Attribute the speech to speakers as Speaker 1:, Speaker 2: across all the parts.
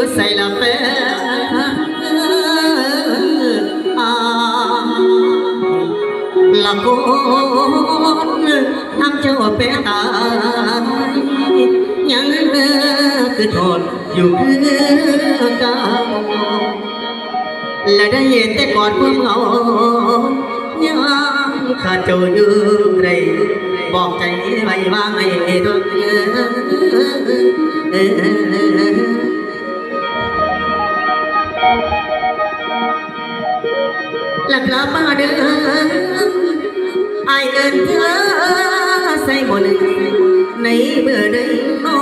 Speaker 1: อยู่ใส่ละแฟอาละคนทำเจ้าเปตายยังคือทนอยู่คือเกาและได้เห็นแต่กอดความเหงายังขาดเจ้าอยู่ไรบอกใจไว้ว่าไม่ทนเออ เดินไอเอินเธอใส่หมดในเมื่อใดโอ้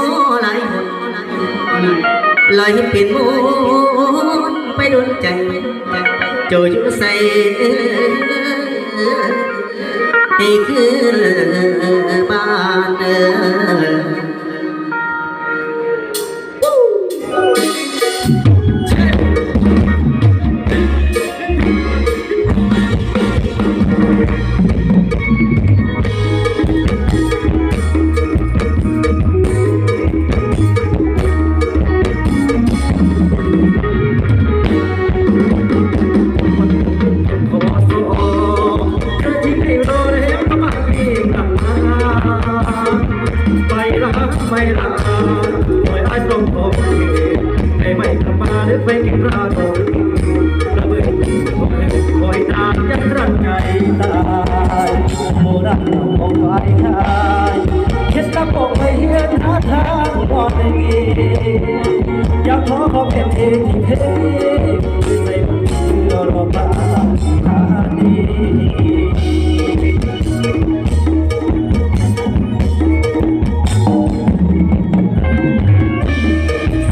Speaker 1: หลายหนลอยเปลี่ยนมุนไปโดนใจโจยู่ใส่ให้คือบ้านเออ
Speaker 2: อขอเป็นเองที่เพใส่มันเชื่อรอมาทานี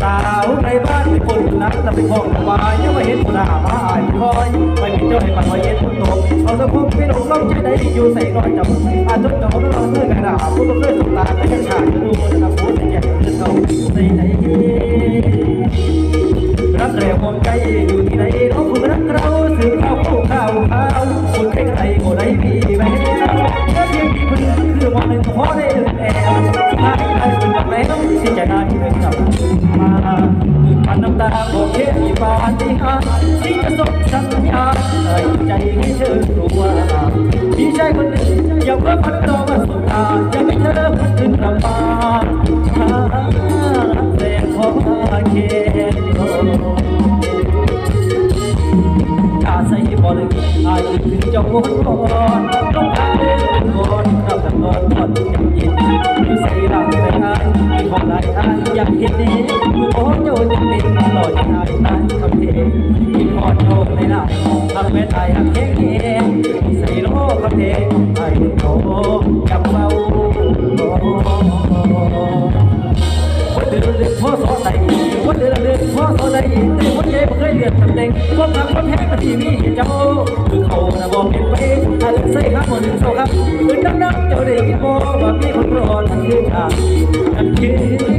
Speaker 2: สาวในบ้านเป็นคนนักแต่เป็นของสบายยังไม่เห็นคนหน้ามาอายคอยไม่มีเจ้าให้ปันไว้ สะพกไม่ลงล่องใจใดอยู่ใส่น้อยจับอาจจะจอดเราเสื้อกันหนาผู้ต้องเลือนสตาแต่ยังขาดดูคนนะผู้แต่ยังเลื่อนเขาในไหนรักแรงมองใจอยู่ที่ไหนน้องคุณรักเราถือข้าวข้าวข้าวคนใครใครก็ได้มีแม่ถ้าเพียงมีคนคือวันหนึ่งพอได้เดินแอบสุดท้าใครเป็นแบบแล้วที่จะได้เดินกลับมาปันน้ำตาบอกเทมีปาฏิหาริย์ที่จะส่งสัญญาณใจให้ อายถึงจะงุ่นก่อนต้องการเดินก่อนรับแต่ก่อนก่อนยังยินอยู่ใส่ร่างแต่อายมีของหลายอายอยากเห็นด้ผู้โอนโยจะเป็นหล่อยังอายตายคำเพลงมีพอดโชคในหน้ทำแม่ตายหักแข็งเองใส่โลคำเพลง ดือนเดือนพ่อสอนใดแต่วันเย่บ่เคยเรียนตำแหน่งความรักความแพ้กับที่มีเจ้าคือเขาน่ะบอกเป็นไปถ้าใส่ครับบ่หนึ่งเท่าครับคืนดังๆเจ้าได้ยินบ่ว่ามีคนรอทันทีค่ะทันที